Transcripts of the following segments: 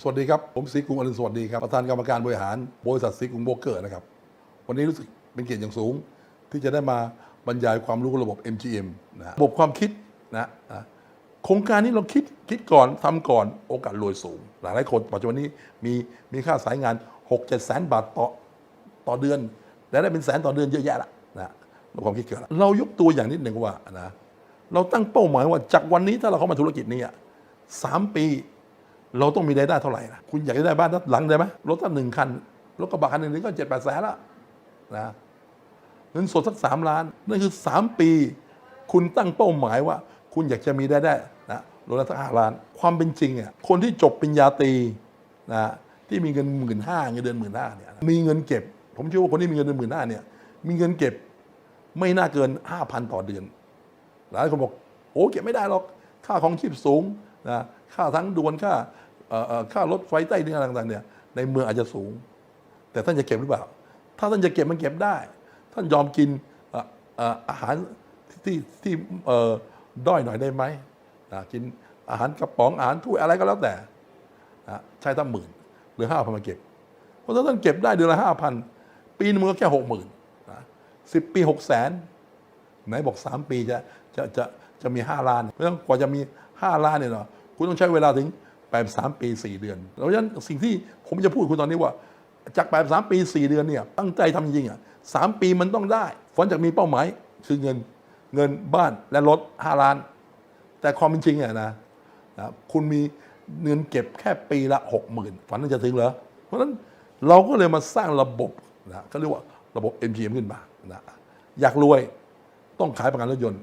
สวัสดีครับ ผมศรีกรุงอรุณสวัสดีครับ ประธานกรรมการบริหารบริษัทศรีกรุงโบเกอร์นะครับ วันนี้รู้สึกเป็นเกียรติอย่างสูง ที่จะได้มาบรรยายความรู้ระบบ MGM นะระบบความคิดนะนะโครงการนี้เราคิดคิดก่อนทำก่อนโอกาสรวยสูง หลายหลายคนปัจจุบันนี้มีมีค่าสายงาน 6 7แสนบาทต่อต่อเดือน และได้เป็นแสนต่อเดือนเยอะแยะละนะระบบความคิดเกิดเรายกตัวอย่างนิดหนึ่งว่านะเราตั้งเป้าหมายว่าจากวันนี้ถ้าเราเข้ามาธุรกิจนี้อะสามปี เราต้องมีรายได้เท่าไหร่นะคุณอยากจะได้บ้านทักหลังได้ไหมรถตั้งหนึ่งคันรถกระบะคันหนึ่งก็เจ็ดแปดแสนละนะเงินสดสักสามล้านนั่นคือสามปี คุณตั้งเป้าหมายว่า คุณอยากจะมีรายได้นะรถละสักห้าล้าน ความเป็นจริงอะคนที่จบปริญญาตรีนะที่มีเงินหมื่นห้าเงินเดือนหมื่นห้าเนี่ยมีเงินเก็บ ผมเชื่อว่าคนที่มีเงินเดือนหมื่นห้าเนี่ย มีเงินเก็บไม่น่าเกินห้าพันต่อเดือน หลายคนบอกโอ้เก็บไม่ได้หรอกค่าของชีพสูงนะค่าทั้งดวนค่า ค่ารถไฟใต้ดินอะไรต่างๆเนี่ยในเมืองอาจจะสูง แต่ท่านจะเก็บหรือเปล่า ถ้าท่านจะเก็บมันเก็บได้ ท่านยอมกินอาหารที่ที่ด้อยหน่อยได้ไหมนะกินอาหารกระป๋องอาหารถ้วยอะไรก็แล้วแต่ใช้ตั้งหมื่นหรือห้าพันมาเก็บ เพราะถ้าท่านเก็บได้เดือนละห้าพันปีนึงมันก็แค่หกหมื่นนะสิบปีหกแสนไหนบอกสามปีจะจะจะจะมีห้าล้านเพราะฉะนั้นกว่าจะมีห้าล้านเนี่ยเนาะคุณต้องใช้เวลาถึง แปดสามปีสี่เดือนเพราะฉะนั้นสิ่งที่ผมจะพูดคุณตอนนี้ว่า จากแปดสามปีสี่เดือนเนี่ยตั้งใจทำจริงอะสามปีมันต้องได้ฝันจากมีเป้าหมายคือเงินเงินบ้านและรถห้าล้าน แต่ความเป็นจริงอะนะนะคุณมีเงินเก็บแค่ปีละหกหมื่นฝันจะถึงเหรอเพราะฉะนั้นเราก็เลยมาสร้างระบบนะก็เรียกว่าระบบ MGM ขึ้นมานะอยากรวยต้องขายประกันรถยนต์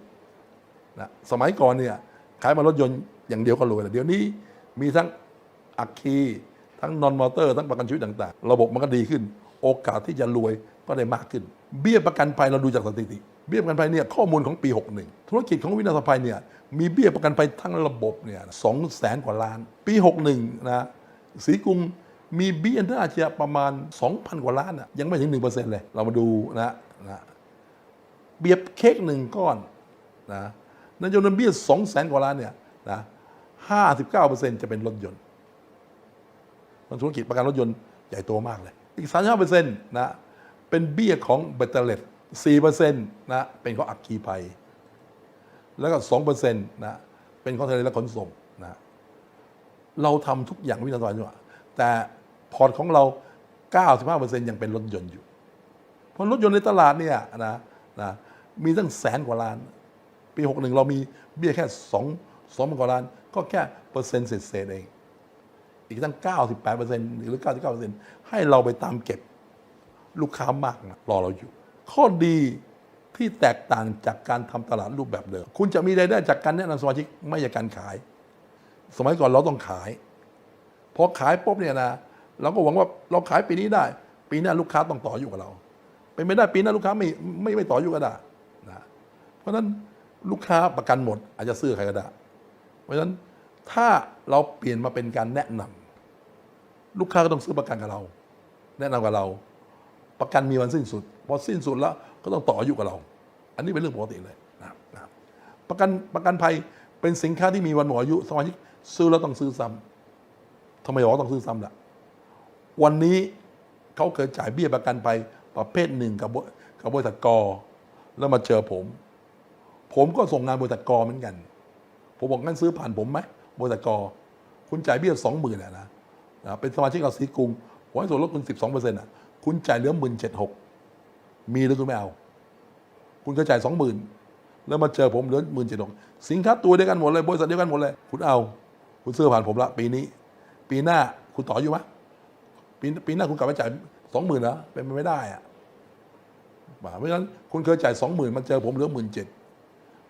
นะสมัยก่อนเนี่ยขายประกันรถยนต์อย่างเดียวก็รวยแล้วเดี๋ยวนี้ มีทั้งอัคคี ทั้งนอนมอเตอร์ทั้งประกันชีวิตต่างๆ ระบบมันก็ดีขึ้น โอกาสที่จะรวยก็ได้มากขึ้น เบี้ยประกันภัยเราดูจากสถิติ เบี้ยประกันภัยเนี่ยข้อมูลของปี 61 ธุรกิจของวินาศภัยเนี่ยมีเบี้ยประกันภัยทั้งระบบเนี่ยสองแสนกว่าล้าน ปี 61 นะสีกรุงมีเบี้ยน่าจะประมาณ 2,000 กว่าล้านอะยังไม่ถึง 1%เลย เรามาดูนะนะเบียบเค้กหนึ่งก้อนนะนั่นจำนวนเบี้ย2แสนกว่าล้านเนี่ยนะ 59%จะเป็นรถยนต์มันธุรกิจประกันรถยนต์ใหญ่โตมากเลย อีก 35%นะเป็นเบี้ยของเบตเตอร์เลต4%นะเป็นของอัคคีภัย แล้วก็ 2%นะเป็นของทะเลและขนส่งนะเราทำทุกอย่างวินาทีจังหวะแต่พอร์ตของเรา 95%ยังเป็นรถยนต์อยู่ เพราะรถยนต์ในตลาดเนี่ยนะนะมีตั้งแสนกว่าล้าน ปี 61 เรามีเบี้ยแค่2 2กว่าล้าน ก็แค่เปอร์เซ็นต์เศษๆเอง อีกตั้ง 98%หรือ 99%ให้เราไปตามเก็บลูกค้ามากนะรอเราอยู่ ข้อดีที่แตกต่างจากการทำตลาดรูปแบบเดิม คุณจะมีรายได้จากการแนะนำสมาชิกไม่ใช่การขาย สมัยก่อนเราต้องขาย พอขายปุ๊บเนี่ยนะเราก็หวังว่าเราขายปีนี้ได้ ปีหน้าลูกค้าต้องต่ออยู่กับเรา เป็นไม่ได้ปีหน้าลูกค้าไม่ไม่ไม่ต่ออยู่ก็ได้นะเพราะฉะนั้นลูกค้าประกันหมด อาจจะซื้อใครก็ได้ เพราะฉะนั้นถ้าเราเปลี่ยนมาเป็นการแนะนำลูกค้าก็ต้องซื้อประกันกับเรา แนะนำกับเรา ประกันมีวันสิ้นสุด พอสิ้นสุดแล้วก็ต้องต่ออายุกับเรา อันนี้เป็นเรื่องปกติเลยนะนะประกันประกันภัยเป็นสินค้าที่มีวันหมดอายุสมาชิกซื้อแล้วต้องซื้อซ้ำทำไมบอกว่าต้องซื้อซ้ำล่ะวันนี้เขาเคยจ่ายเบี้ยประกันภัยประเภทหนึ่งกับบกับบริษัทกอแล้วมาเจอผม ผมก็ส่งงานบริษัทกอเหมือนกัน ผมบอกงั้นซื้อผ่านผมไหมบริษัทกอคุณจ่ายเบี้ยสองหมื่นนะนะนะเป็นสมาชิกเราสีกรุงผมให้ส่วนลดคุณสิบสองเปอร์เซ็นต์อะคุณจ่ายเหลือหมื่นเจ็ดหกมีหรือคุณไม่เอา คุณก็จ่ายสองหมื่นแล้วมาเจอผมเหลือหมื่นเจ็ดหกสินค้าตัวเดียวกันหมดเลยบริษัทเดียวกันหมดเลย คุณเอา คุณซื้อผ่านผมละปีนี้ ปีหน้าคุณต่ออยู่ไหมปีปีหน้าคุณกลับมาจ่ายสองหมื่นเหรอเป็นไปไม่ได้อะเพราะฉะนั้นคุณเคยจ่ายสองหมื่นมันเจอผมเหลือหมื่นเจ็ด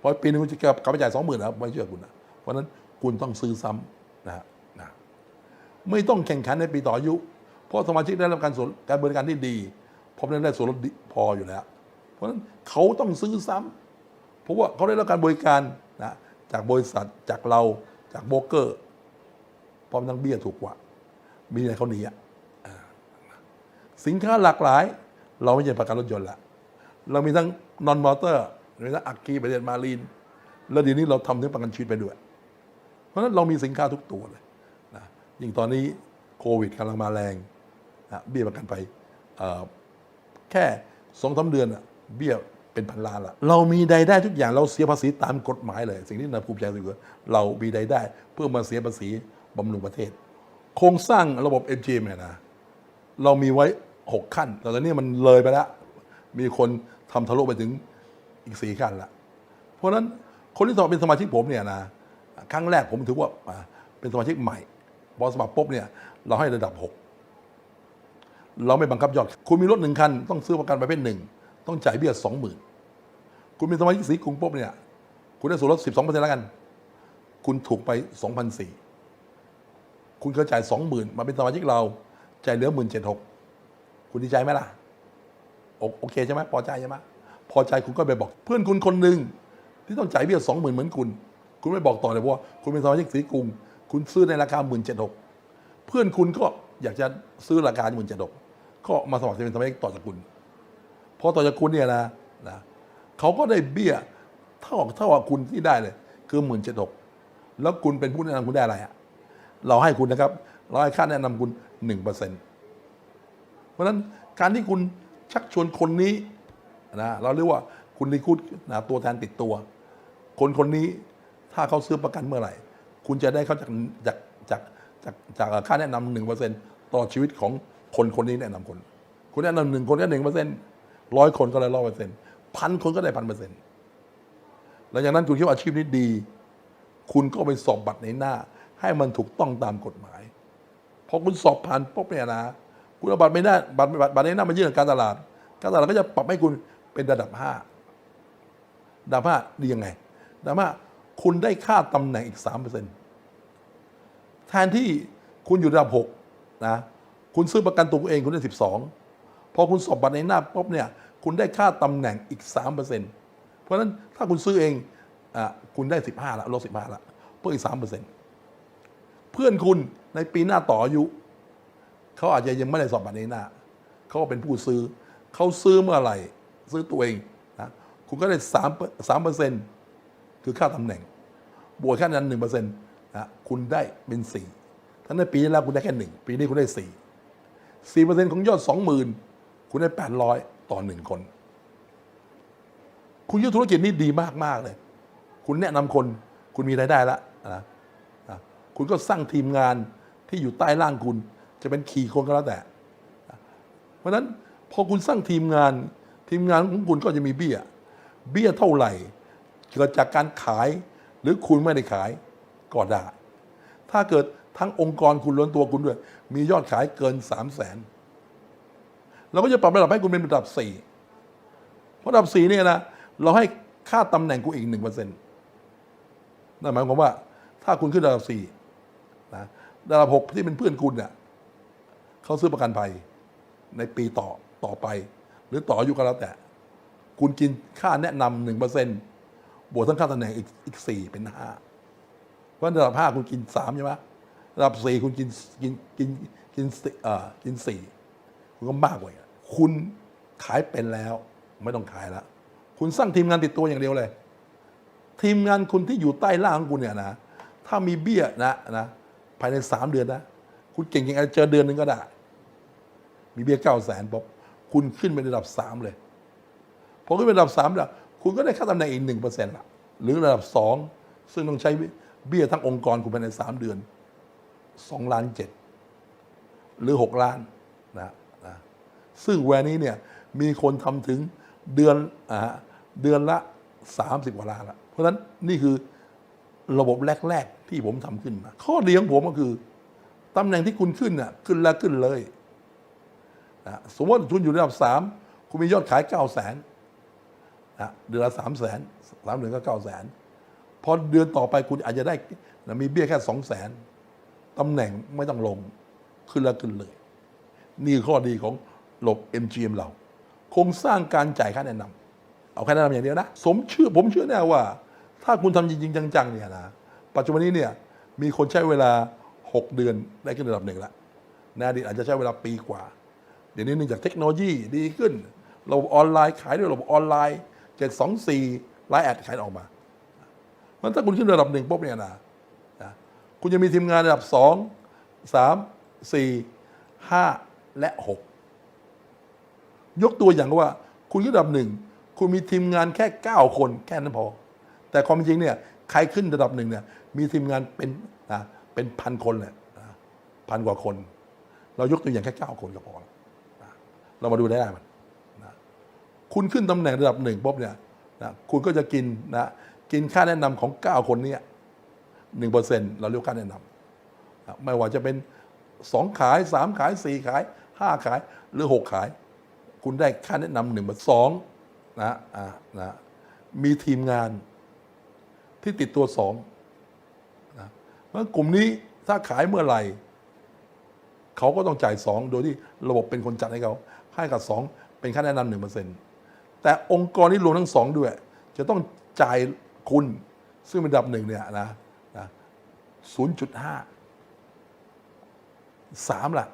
พอปีนึงคุณจะกลับไปจ่ายสองหมื่นนะไม่เชื่อคุณนะเพราะนั้นคุณต้องซื้อซ้ำนะฮะนะไม่ต้องแข่งขันในปีต่ออายุ เพราะสมาชิกได้รับการส่วนการบริการที่ดีผมได้ส่วนลดพออยู่แล้ว เพราะฉะนั้นเขาต้องซื้อซ้ำเพราะว่าเขาได้รับการบริการนะจากบริษัทจากเราจากโบรกเกอร์เพราะมันทั้งเบี้ยถูกกว่า มีอะไรเขาหนีอะสินค้าหลากหลาย เราไม่ใช่ประกันรถยนต์ละเรามีทั้งนอนมอเตอร์ มีทั้งอักกีประเด็นมารีน แล้วเดี๋ยวนี้เราทำถึงประกันชีวิตไปด้วย เพราะฉะนั้นเรามีสินค้าทุกตัวเลยนะยิ่งตอนนี้โควิดกำลังมาแรงนะเบี้ยประกันภัยเอ่อแค่สองสาเดือนอะเบี้ยเป็นพันล้านละเรามีรายได้ทุกอย่างเราเสียภาษีตามกฎหมายเลย สิ่งที่นาภูมิใจสุดคือเรามีรายได้ เพื่อมาเสียภาษีบำรุงประเทศ โครงสร้างระบบ MGM เนี่ยนะเรามีไว้ 6 ขั้นแต่ตอนนี้มันเลยไปแล้ว มีคนทำทะลุไปถึง อีก4ขั้นละเพราะฉะนั้นคนที่สมัครเป็นสมาชิกผมเนี่ยนะครั้งแรกผมถือว่าเป็นสมาชิกใหม่พอสมัครปุ๊บเนี่ยเราให้ระดับ 6 เราไม่บังคับยอด คุณมีรถหนึ่งคัน ต้องซื้อประกันประเภทหนึ่งต้องจ่ายเบี้ยสองหมื่นคุณเป็นสมาชิกสีกรุงปุ๊บเนี่ยคุณได้ส่วนลด12%แล้วกัน คุณถูกไป2,400คุณเคยจ่ายสองหมื่นมาเป็นสมาชิกเราจ่ายเหลือหมื่นเจ็ดหกคุณดีใจไหมล่ะ โอโอเคใช่ไหมพอใจใช่ไหม พอใจคุณก็ไปบอก เพื่อนคุณคนหนึ่งที่ต้องจ่ายเบี้ยสองหมื่นเหมือนคุณ คุณไม่บอกต่อเลยเพราะว่า คุณเป็นสมาชิกสีกรุง คุณซื้อในราคาหมื่นเจ็ดหกเพื่อนคุณก็อยากจะซื้อราคาหมื่นเจ็ดหกก็มาสมัครเป็นสมาชิกต่อจากคุณพอต่อจากคุณเนี่ยนะนะเขาก็ได้เบี้ยเท่าเท่ากับคุณที่ได้เลย คือหมื่นเจ็ดหกแล้วคุณเป็นผู้แนะนำคุณได้อะไรอะเราให้คุณนะครับ เราให้ค่าแนะนำคุณหนึ่งเปอร์เซ็นต์เพราะฉะนั้นการที่คุณชักชวนคนนี้ นะเราเรียกว่าคุณรีคูดนะตัวแทนติดตัว คนคนนี้ถ้าเขาซื้อประกันเมื่อไหร่ คุณจะได้เขาจากจากจากจากจากค่าแนะนำหนึ่งเปอร์เซ็นต์ต่อชีวิตของคนคนนี้แนะนำคน คุณแนะนำหนึ่งคนก็หนึ่งเปอร์เซ็นต์ร้อยคนก็ได้ร้อยเปอร์เซ็นต์พันคนก็ได้พันเปอร์เซ็นต์หลังจากนั้นคุณคิดว่าอาชีพนี้ดี คุณก็ไปสอบบัตรในหน้า ให้มันถูกต้องตามกฎหมายพอคุณสอบผ่านปุ๊บเนี่ยนะ คุณเอาบัตรไม่ได้บัตรบัตรบัตรในหน้ามายื่นกับการตลาด การตลาดก็จะปรับให้คุณ เป็นระดับห้าระดับห้าดียังไงระดับห้าคุณได้ค่าตำแหน่งอีกสามเปอร์เซ็นต์แทนที่คุณอยู่ระดับหกนะคุณซื้อประกันตัวเองคุณได้สิบสองพอคุณสอบบัตรในหน้าปุ๊บเนี่ย คุณได้ค่าตำแหน่งอีกสามเปอร์เซ็นต์เพราะฉะนั้นถ้าคุณซื้อเองอะคุณได้สิบห้าละลดสิบห้าละเพิ่มอีกสามเปอร์เซ็นต์เพื่อนคุณในปีหน้าต่ออายุเขาอาจจะยังไม่ได้สอบบัตรในหน้าเขาเป็นผู้ซื้อเขาซื้อเมื่อไหร่ ซื้อตัวเองนะคุณก็ได้สามสามเปอร์เซ็นต์คือค่าตำแหน่ง บวกค่านั้นหนึ่งเปอร์เซ็นต์นะคุณได้เป็นสี่ทั้งในปีที่แล้วคุณได้แค่หนึ่งปีนี้คุณได้สี่สี่เปอร์เซ็นต์ของยอดสองหมื่นคุณได้แปดร้อยต่อหนึ่งคน คุณยึดธุรกิจนี้ดีมากๆเลย คุณแนะนำคนคุณมีรายได้แล้วนะนะคุณก็สร้างทีมงานที่อยู่ใต้ล่างคุณ จะเป็นขี่คนก็แล้วแต่ เพราะฉะนั้นพอคุณสร้างทีมงาน ทีมงานของคุณก็จะมีเบี้ย เบี้ยเท่าไหร่ เกิดจากการขายหรือคุณไม่ได้ขายก็ได้ ถ้าเกิดทั้งองค์กรคุณล้วนตัวคุณด้วย มียอดขายเกินสามแสนเราก็จะปรับระดับให้คุณเป็นระดับสี่เพราะระดับสี่เนี่ยนะ เราให้ค่าตำแหน่งคุณอีกหนึ่งเปอร์เซ็นต์นั่นหมายความว่า ถ้าคุณขึ้นระดับสี่นะระดับหกที่เป็นเพื่อนคุณเนี่ยเขาซื้อประกันภัยในปีต่อต่อไป หรือต่ออายุก็แล้วแต่ คุณกินค่าแนะนำหนึ่งเปอร์เซ็นต์บวกทั้งค่าตำแหน่งอีกอีกสี่เป็นห้าเพราะระดับห้าคุณกินสามใช่ไหมระดับสี่คุณกินกินกินกินสี่เอ่อกินสี่คุณก็มากกว่าคุณขายเป็นแล้ว ไม่ต้องขายแล้วคุณสร้างทีมงานติดตัวอย่างเดียวเลย ทีมงานคุณที่อยู่ใต้ล่างของคุณเนี่ยนะถ้ามีเบี้ยนะนะภายในสามเดือนนะ คุณเก่งยังไงเจอเดือนหนึ่งก็ได้ มีเบี้ยเก้าแสนปุ๊บ คุณขึ้นเป็นระดับสามเลยพอขึ้นเป็นระดับสามแล้วคุณก็ได้ค่าตำแหน่งอีกหนึ่งเปอร์เซ็นต์ละหรือระดับสองซึ่งต้องใช้เบี้ยทั้งองค์กรคุณภายในสามเดือนสองล้านเจ็ดหรือหกล้านนะนะซึ่งแวนนี้เนี่ยมีคนทำถึงเดือนอ่าเดือนละสามสิบกว่าล้านละเพราะฉะนั้นนี่คือระบบแรก ๆ ที่ผมทำขึ้นมา ข้อดีของผมก็คือตำแหน่งที่คุณขึ้นน่ะขึ้นแล้วขึ้นเลย นะสมมติว่าคุณอยู่ระดับสามคุณมียอดขายเก้าแสนนะเดือนละสามแสนสามเดือนก็เก้าแสนพอเดือนต่อไปคุณอาจจะได้นะมีเบี้ยแค่สองแสนตำแหน่งไม่ต้องลงขึ้นแล้วขึ้นเลย นี่ข้อดีของระบบ MGM เราโครงสร้างการจ่ายค่าแนะนำเอาค่าแนะนำอย่างเดียวนะ สมเชื่อผมเชื่อแน่ว่า ถ้าคุณทำจริง ๆ จังๆเนี่ยนะปัจจุบันนี้เนี่ยมีคนใช้เวลา 6 เดือนได้ขึ้นระดับหนึ่งแล้วในอดีตอาจจะใช้เวลาปีกว่า เดี๋ยวนี้เนื่องจากเทคโนโลยีดีขึ้นระบบออนไลน์ขายด้วยระบบออนไลน์ 724ไลน์แอดขายออกมา มันถ้าคุณขึ้นระดับหนึ่งปุ๊บเนี่ยนะคุณจะมีทีมงานระดับสองสามสี่ห้าและหกยกตัวอย่างว่า คุณขึ้นอันดับหนึ่งคุณมีทีมงานแค่เก้าคนแค่นั้นพอ แต่ความจริงเนี่ยใครขึ้นระดับหนึ่งเนี่ยมีทีมงานเป็นนะเป็นพันคนเลยนะพันกว่าคน เรายกตัวอย่างแค่เก้าคนก็พอแล้ว เรามาดูได้มันนะคุณขึ้นตำแหน่งระดับหนึ่งปุ๊บเนี่ยนะคุณก็จะกินนะกินค่าแนะนำของ 9 คนเนี้หนึ่งเปอร์เซ็นต์เราเรียกค่าแนะนำนะไม่ว่าจะเป็น2ขาย3ขาย4ขาย5ขายหรือ6ขาย คุณได้ค่าแนะนำหนึ่งสองนะอ่านะมีทีมงานที่ติดตัวสองนะเพราะฉะนั้นกลุ่มนี้ถ้าขายเมื่อไหร่ เขาก็ต้องจ่ายสองโดยที่ระบบเป็นคนจัดให้เขา ให้กับสองเป็นค่าแนะนำหนึ่งเปอร์เซ็นต์แต่องค์กรนี้รวมทั้งสองด้วย จะต้องจ่ายคุณซึ่งเป็นระดับหนึ่งเนี่ยนะนะศูนย์จุดห้าสามละ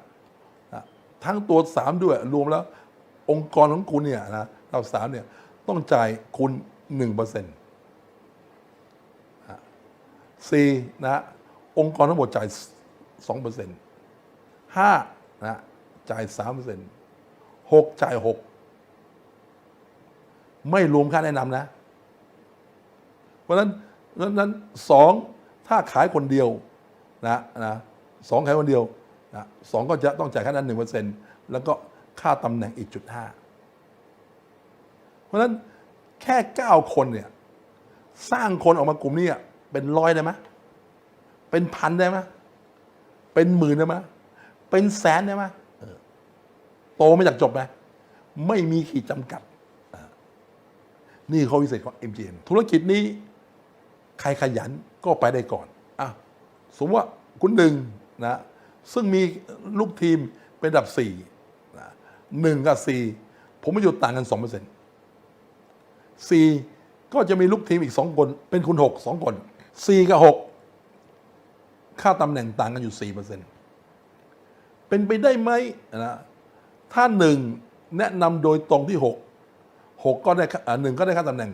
นะทั้งตัวสามด้วยรวมแล้วองค์กรของคุณเนี่ยนะเราสามเนี่ยต้องจ่ายคุณหนึ่งเปอร์เซ็นต์สี่นะองค์กรทั้งหมดจ่ายสองเปอร์เซ็นต์ห้านะจ่ายสามเปอร์เซ็นต์ หกจ่ายหกไม่รวมค่าแนะนำนะ เพราะฉะนั้นนั้นสองถ้าขายคนเดียวนะนะสองขายคนเดียวนะสองก็จะต้องจ่ายค่าแนะนหนึ่งเปอร์เซ็นต์แล้วก็ค่าตำแหน่งอีกจุดห้าเพราะฉะนั้นแค่เก้าคนเนี่ยสร้างคนออกมากลุ่มนี้เป็นร้อยได้ไหมเป็นพันได้ไหมเป็นหมื่นได้ไหมเป็นแสนได้ไหม โตไม่จากจบไหมไม่มีขีดจำกัด นี่ข้อพิเศษของ MGM ธุรกิจนี้ ใครขยันก็ไปได้ก่อนอะสมมติว่าคุณหนึ่งนะ ซึ่งมีลูกทีมเป็นอันดับสี่นะหนึ่งกับสี่ผมไม่อยู่ต่างกันสองเปอร์เซ็นต์สี่ก็จะมีลูกทีมอีกสองคน เป็นคุณหกสองคนสี่กับหกค่าตำแหน่งต่างกันอยู่4%เป็นไปได้ไหมนะ ถ้าหนึ่งแนะนำโดยตรงที่ 6 6 ก็ได้อ่าหนึ่งก็ได้ค่าตำแหน่ง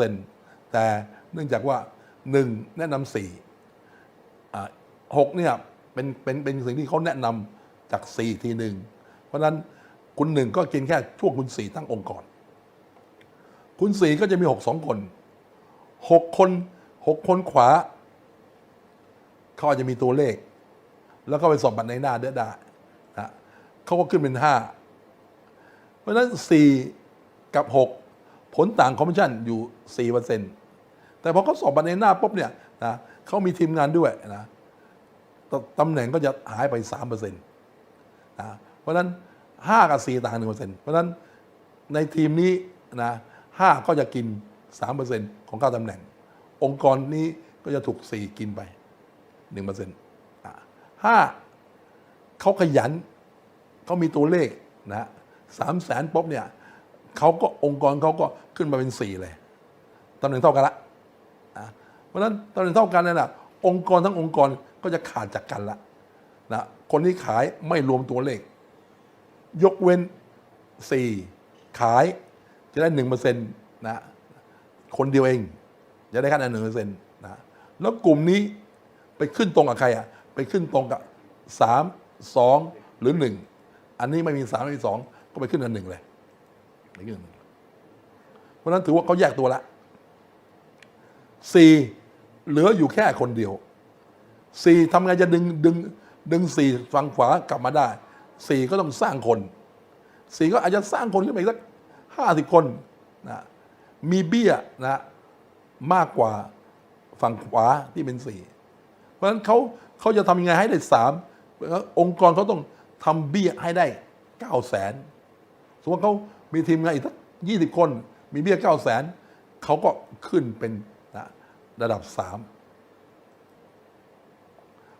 6%แต่เนื่องจากว่า 1 แนะนำสี่อ่าหกเนี่ยเป็นเป็นเป็นสิ่งที่เขาแนะนำจาก 4 ทีหนึ่งเพราะฉะนั้นคุณหนึ่งก็กินแค่ช่วงคุณสี่ตั้งองค์กร คุณสี่ก็จะมี 6 2 คน 6 คน 6 คนขวาเขาอาจจะมีตัวเลข แล้วก็ไปสอบบัตรในหน้าเด้อได้ เขาก็ขึ้นเป็นห้าเพราะฉะนั้นสี่กับหกผลต่างคอมมิชชั่นอยู่สี่เปอร์เซ็นต์แต่พอเขาสอบบัตรในหน้าปุ๊บเนี่ยนะเขามีทีมงานด้วยนะตตำแหน่งก็จะหายไปสามเปอร์เซ็นต์นะเพราะฉะนั้นห้ากับสี่ต่างหนึ่งเปอร์เซ็นต์เพราะฉะนั้นในทีมนี้นะห้าก็จะกินสามเปอร์เซ็นต์ของค่าตำแหน่ง องค์กรนี้ก็จะถูกสี่กินไปหนึ่งเปอร์เซ็นต์ห้าเขาขยัน เขามีตัวเลขนะสามแสนป๊บเนี่ยเขาก็องค์กรเขาก็ขึ้นมาเป็นสี่เลยตำแหน่งเท่ากันละอะเพราะฉะนั้นตำแหน่งเท่ากันนั่นแหละองค์กรทั้งองค์กรก็จะขาดจากกันละนะคนที่ขายไม่รวมตัวเลข ยกเว้นสี่ขายจะได้หนึ่งเปอร์เซ็นต์นะคนเดียวเอง จะได้ค่าหนึ่งเปอร์เซ็นต์นะแล้วกลุ่มนี้ไปขึ้นตรงกับใครอะ ไปขึ้นตรงกับสามสองหรือหนึ่ง อันนี้ไม่มีสามไม่มีสองก็ไปขึ้นกับหนึ่งเลยไปขึ้นกับหนึ่งเพราะฉะนั้นถือว่าเขาแยกตัวละสี่เหลืออยู่แค่คนเดียวสี่ทำไงจะดึงดึง ดึงสี่ฝั่งขวากลับมาได้สี่ก็ต้องสร้างคนสี่ก็อาจจะสร้างคนขึ้นไปอีกสักห้าสิบคนนะมีเบี้ยนะมากกว่าฝั่งขวาที่เป็นสี่เพราะฉะนั้นเขาเขาจะทำยังไงให้ได้สามองค์กรเขาต้อง ทำเบี้ยให้ได้เก้าแสนสมมติว่าเขามีทีมงานอีกสักยี่สิบคน มีเบี้ยเก้าแสนเขาก็ขึ้นเป็นนะระดับสาม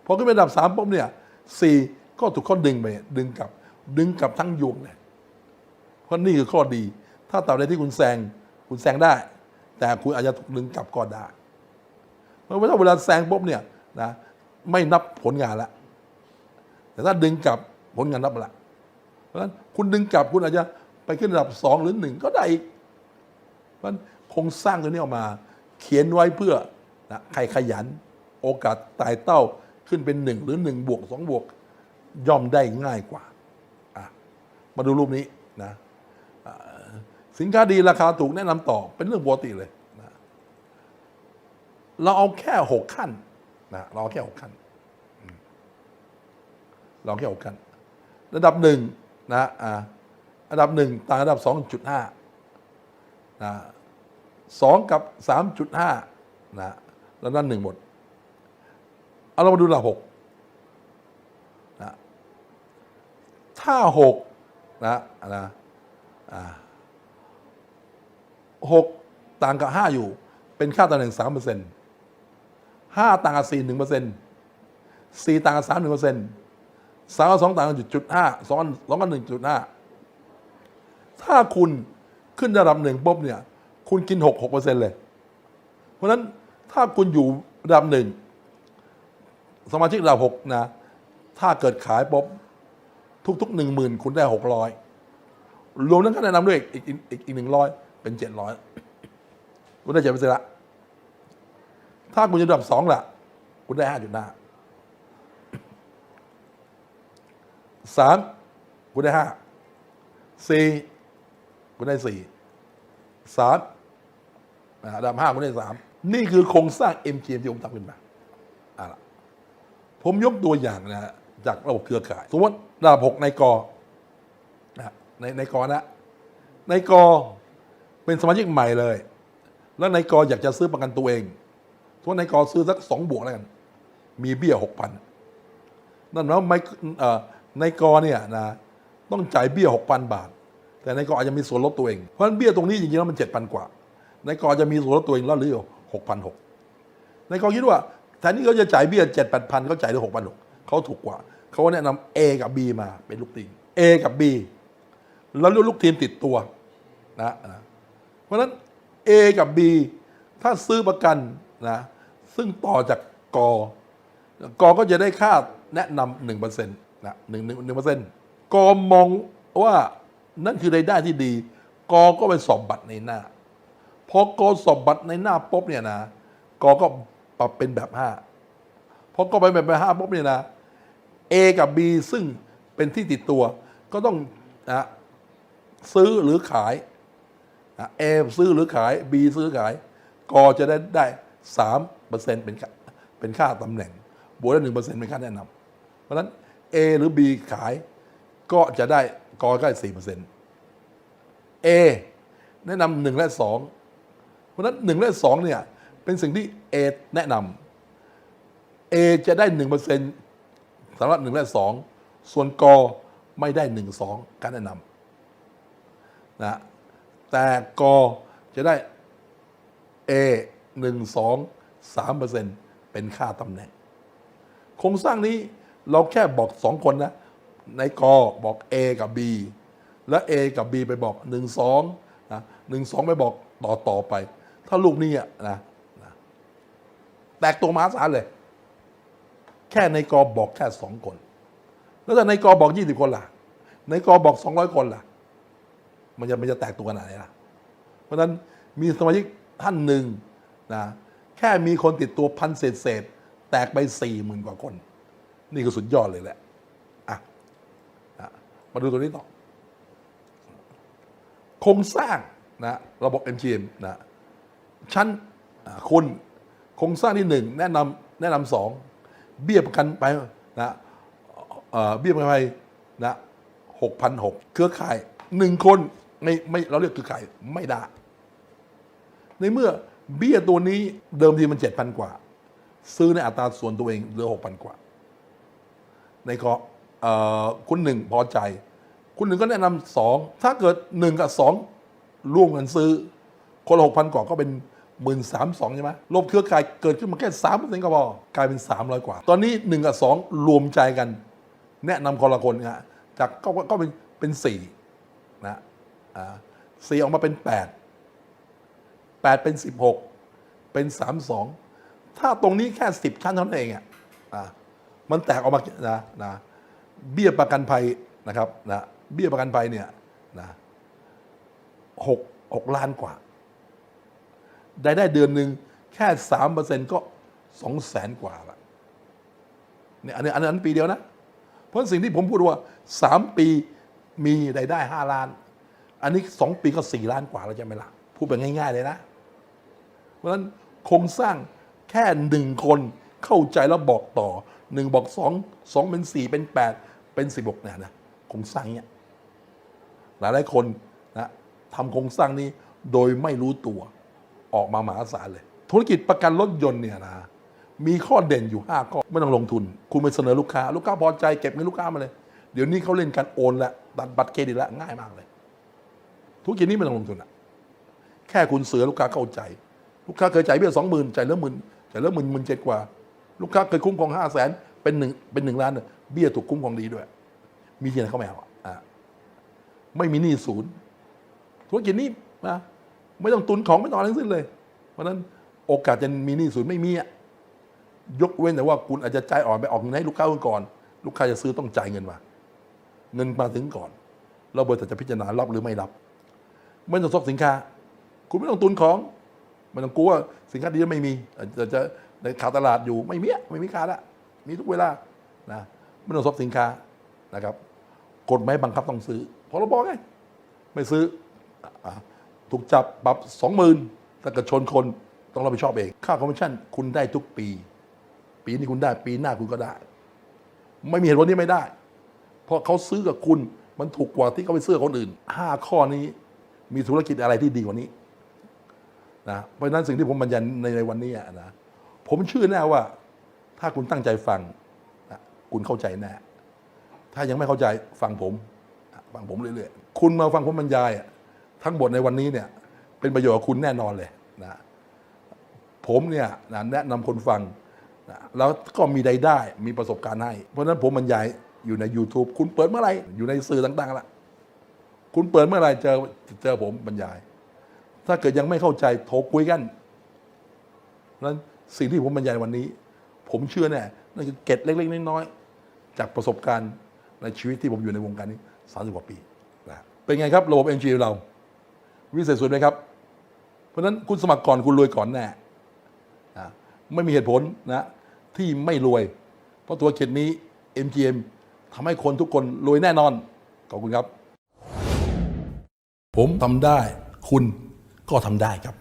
พอขึ้นเป็นระดับสามปุ๊บเนี่ยสี่ก็ถูกเขาดึงไปดึงกลับ ดึงกลับทั้งยวงเลยเพราะนี่คือข้อดี ถ้าตราบใดที่คุณแซงคุณแซงได้ แต่คุณอาจจะถูกดึงกลับก็ได้เพราะว่าเวลาแซงปุ๊บเนี่ยนะไม่นับผลงานละแต่ถ้าดึงกลับ ผลงานนับละเพราะฉะนั้นคุณดึงกลับคุณอาจจะไปขึ้นระดับสองหรือหนึ่งก็ได้อีกเพราะฉะนั้นโครงสร้างตัวนี้ออกมา เขียนไว้เพื่อนะใครขยัน โอกาสตายเต้าขึ้นเป็นหนึ่งหรือหนึ่งบวกสองบวกย่อมได้ง่ายกว่า มาดูรูปนี้นะสินค้าดีราคาถูกแนะนำต่อเป็นเรื่องปกติเลยนะเราเอาแค่หกขั้นนะเราเอาแค่หกขั้น เราแค่หกขั้น ระดับหนึ่งนะอ่าอันดับหนึ่งต่างระดับสองจุดห้านะสองกับสามจุดห้านะแล้วนั่นหนึ่งหมด เอาเรามาดูระดับหกนะถ้าหกนะนะอ่าหกต่างกับห้าอยู่ เป็นค่าตำแหน่งสามเปอร์เซ็นต์ห้าต่างกับสี่หนึ่งเปอร์เซ็นต์สี่ต่างกับสามหนึ่งเปอร์เซ็นต์ สามกับสองต่างกันจุดห้าสองสองกับหนึ่งจุดห้าถ้าคุณขึ้นระดับหนึ่งปุ๊บเนี่ย คุณกินหกหกเปอร์เซ็นต์เลย เพราะฉะนั้นถ้าคุณอยู่ระดับหนึ่งสมาชิกระดับหกนะ ถ้าเกิดขายปุ๊บทุกๆหนึ่งหมื่นคุณได้หกร้อยรวมทั้งค่าแนะนำด้วยอีกอีกอีกอีกหนึ่งร้อยเป็นเจ็ดร้อยคุณได้เจ็ดเปอร์เซ็นต์ละถ้าคุณอยู่ระดับสองล่ะคุณได้ห้าจุดห้า สามคุณได้ห้าสี่คุณได้สี่สามอ่าระดับห้าคุณได้สามนี่คือโครงสร้าง MGM ที่ผมทำขึ้นมาอ่าล่ะผมยกตัวอย่างนะฮะจากระบบเครือข่าย สมมติระดับหกในกอนะในในกอนะ ในกอเป็นสมาชิกใหม่เลย แล้วในกออยากจะซื้อประกันตัวเองสมมติในกอซื้อสักสองบวกแล้วกัน มีเบี้ยหกพันนั่นหมายควไม่ ในกอเนี่ยนะต้องจ่ายเบี้ยหกพันบาท แต่ในกออาจจะมีส่วนลดตัวเอง เพราะฉะนั้นเบี้ยตรงนี้จริงๆแล้วมันเจ็ดพันกว่า ในกอจะมีส่วนลดตัวเองแล้วเหรือหกพันหกในกอคิดว่าแทนที่เขาจะจ่ายเบี้ยเจ็ดแปดพันเขาจ่ายได้หกพันหกเขาถูกกว่า เขาแนะนำ A กับ B มาเป็นลูกทีม A กับ B แล้วเลือกลูกทีมติดตัวนะนะเพราะฉะนั้น A กับ B ถ้าซื้อประกันนะซึ่งต่อจากกอกอก็จะได้ค่าแนะนำหนึ่งเปอร์เซ็นต์ นะหนึ่งหนึ่งหนึ่งเปอร์เซ็นต์กอมองว่านั่นคือรายได้ที่ดี กอก็ไปสอบบัตรในหน้า พอกอสอบบัตรในหน้าปุ๊บเนี่ยนะ กอก็ปรับเป็นแบบห้าพอกอไปแบบห้าปุ๊บเนี่ยนะ A กับ B ซึ่งเป็นที่ติดตัว ก็ต้องนะซื้อหรือขายนะ A ซื้อหรือขาย B ซื้อขาย กอจะได้ได้สามเปอร์เซ็นต์เป็นเป็นค่าตำแหน่ง บวกได้หนึ่งเปอร์เซ็นต์เป็นค่าแนะนำเพราะฉะนั้น A หรือ B ขาย ก็จะได้กอก็ได้สี่เปอร์เซ็นต์ A แนะนำหนึ่งและสองเพราะฉะนั้นหนึ่งและสองเนี่ยเป็นสิ่งที่ A แนะนำ A จะได้หนึ่งเปอร์เซ็นต์สำหรับหนึ่งและสองส่วนกอไม่ได้หนึ่งสองการแนะนำนะแต่กอจะได้ A หนึ่งสองสามเปอร์เซ็นต์เป็นค่าตำแหน่ง โครงสร้างนี้ เราแค่บอกสองคนนะในกอบอก A กับ B และ A กับ B ไปบอกหนึ่งสองนะหนึ่งสองไปบอกต่อต่อไป ถ้าลูกนี้อะนะนะแตกตัวมหาศาลเลย แค่ในกอบอกแค่สองคน แล้วถ้าในกอบอกยี่สิบคนล่ะ ในกอบอกสองร้อยคนล่ะ มันจะมันจะแตกตัวขนาดไหนล่ะ เพราะนั้นมีสมาชิกท่านหนึ่งนะแค่มีคนติดตัวพันเศษเศษแตกไปสี่หมื่นกว่าคน นี่คือสุดยอดเลยแหละอะอะมาดูตัวนี้ต่อโครงสร้างนะระบบ MGM นะชั้นคุณโครงสร้างที่หนึ่งแนะนำแนะนำสองเบี้ยประกันไปนะเอ่อเบี้ยประกันไปนะหกพันหกเครือข่ายหนึ่งคนไม่ไม่เราเรียกเครือข่ายไม่ได้ ในเมื่อเบี้ยตัวนี้เดิมทีมันเจ็ดพันกว่า ซื้อในอัตราส่วนตัวเองเหลือหกพันกว่า ในข้อเอ่อคุณหนึ่งพอใจ คุณหนึ่งก็แนะนำสองถ้าเกิดหนึ่งกับสองร่วมกันซื้อ คนละหกพันกว่าก็เป็นหมื่นสามสองใช่ไหมลบเครือข่ายเกิดขึ้นมาแค่สามเปอร์เซ็นต์ก็พอกลายเป็นสามร้อยกว่า ตอนนี้หนึ่งกับสองรวมใจกัน แนะนำคนละคนนะฮะจากก็ก็เป็นเป็นสี่นะอ่าสี่ออกมาเป็นแปดแปดเป็นสิบหกเป็นสามสองถ้าตรงนี้แค่สิบชั้นเท่านั้นเองอะอ่า มันแตกออกมานะนะเบี้ยประกันภัยนะครับนะเบี้ยประกันภัยเนี่ยนะหกหกล้านกว่าได้ได้เดือนหนึ่งแค่สามเปอร์เซ็นก็สองแสนกว่าละเนี่ยอันนี้อันนั้นปีเดียวนะ เพราะสิ่งที่ผมพูดว่า3ปีมีรายได้5ล้าน อันนี้2ปีก็4ล้านกว่าแล้วใช่ไหมล่ะพูดแบบง่าย ๆ เลยนะ เพราะฉะนั้นโครงสร้างแค่หนึ่งคนเข้าใจแล้วบอกต่อ หนึ่งบอกสองสองเป็นสี่เป็นแปดเป็นสิบหกเนี่ยนะโครงสร้างเนี้ยหลายหลายคนนะทำโครงสร้างนี้โดยไม่รู้ตัวออกมามหาศาลเลย ธุรกิจประกันรถยนต์เนี่ยนะมีข้อเด่นอยู่5ข้อไม่ต้องลงทุน คุณไปเสนอลูกค้า ลูกค้าพอใจเก็บเงินลูกค้ามาเลย เดี๋ยวนี้เขาเล่นการโอนและตัดบัตรเครดิตละง่ายมากเลย ธุรกิจนี้ไม่ต้องลงทุนอะแค่คุณเสือลูกค้าเข้าใจ ลูกค้าเคยจ่ายเบี้ยสองหมื่นจ่ายแล้วหมื่นจ่ายแล้วหมื่นหมื่นเจ็ดกว่า ลูกค้าเคยคุ้มครองห้าแสนเป็นหนึ่งเป็นหนึ่งล้านเนี่ยเบี้ยถูกคุ้มครองดีด้วย มีที่ไหนเขาไม่เอาอะอะไม่มีหนี้ศูนย์ธุรกิจนี้นะไม่ต้องตุนของไม่ต้องอะไรทั้งสิ้นเลย เพราะฉะนั้นโอกาสจะมีหนี้ศูนย์ไม่มีอะยกเว้นแต่ว่าคุณอาจจะใจอ่อนไปออกเงินให้ลูกค้าก่อน ลูกค้าจะซื้อต้องจ่ายเงินมาเงินมาถึงก่อนแล้วบริษัทจะพิจารณารับหรือไม่รับไม่ต้องซอกสินค้า คุณไม่ต้องตุนของไม่ต้องกลัวว่าสินค้าดีจะไม่มีจจะ ในขาตลาดอยู่ไม่มีไม่มีขาดอะมีทุกเวลานะไม่ต้องซอสินค้านะครับกฎหมายบังคับต้องซื้อพอรบอกไงไม่ซื้ออถูกจับปรับสองหมื่นถ้าเกิดชนคนต้องรับผิดชอบเอง ค่าคอมมิชชั่นคุณได้ทุกปี ปีนี้คุณได้ปีหน้าคุณก็ได้ ไม่มีเหตุผลที่ไม่ได้ เพราะเขาซื้อกับคุณมันถูกกว่าที่เขาไปซื้อคนอื่นห้าข้อนี้มีธุรกิจอะไรที่ดีกว่านี้นะเพราะฉะนั้นสิ่งที่ผมบรรยายในในวันนี้นะ ผมเชื่อแน่ว่า ถ้าคุณตั้งใจฟังคุณเข้าใจแน่ถ้ายังไม่เข้าใจฟังผม ฟังผมเรื่อยๆคุณมาฟังผมบรรยายทั้งหมดในวันนี้เนี่ย เป็นประโยชน์กับคุณแน่นอนเลยนะผมเนี่ยนะแนะนำคนฟังนะแล้วก็มีรายได้มีประสบการณ์ให้ เพราะฉะนั้นผมบรรยายอยู่ใน YouTube คุณเปิดเมื่อไหร่อยู่ในสื่อต่างๆละคุณเปิดเมื่อไหร่เจอเจอผมบรรยาย ถ้าเกิดยังไม่เข้าใจโทรคุยกันเพราะนั้น สิ่งที่ผมบรรยายวันนี้ ผมเชื่อแน่นั่นคือเกร็ดเล็ก ๆ น้อยๆจากประสบการณ์ในชีวิตที่ผมอยู่ในวงการนี้สามสิบกว่าปีนะเป็นไงครับระบบ NG เรา วิเศษสุดไหมครับ เพราะฉะนั้นคุณสมัครก่อนคุณรวยก่อนแน่นะไม่มีเหตุผลนะที่ไม่รวย เพราะตัวเขตนี้ MGM ทำให้คนทุกคนรวยแน่นอน ขอบคุณครับ ผมทำได้ คุณก็ทำได้ครับ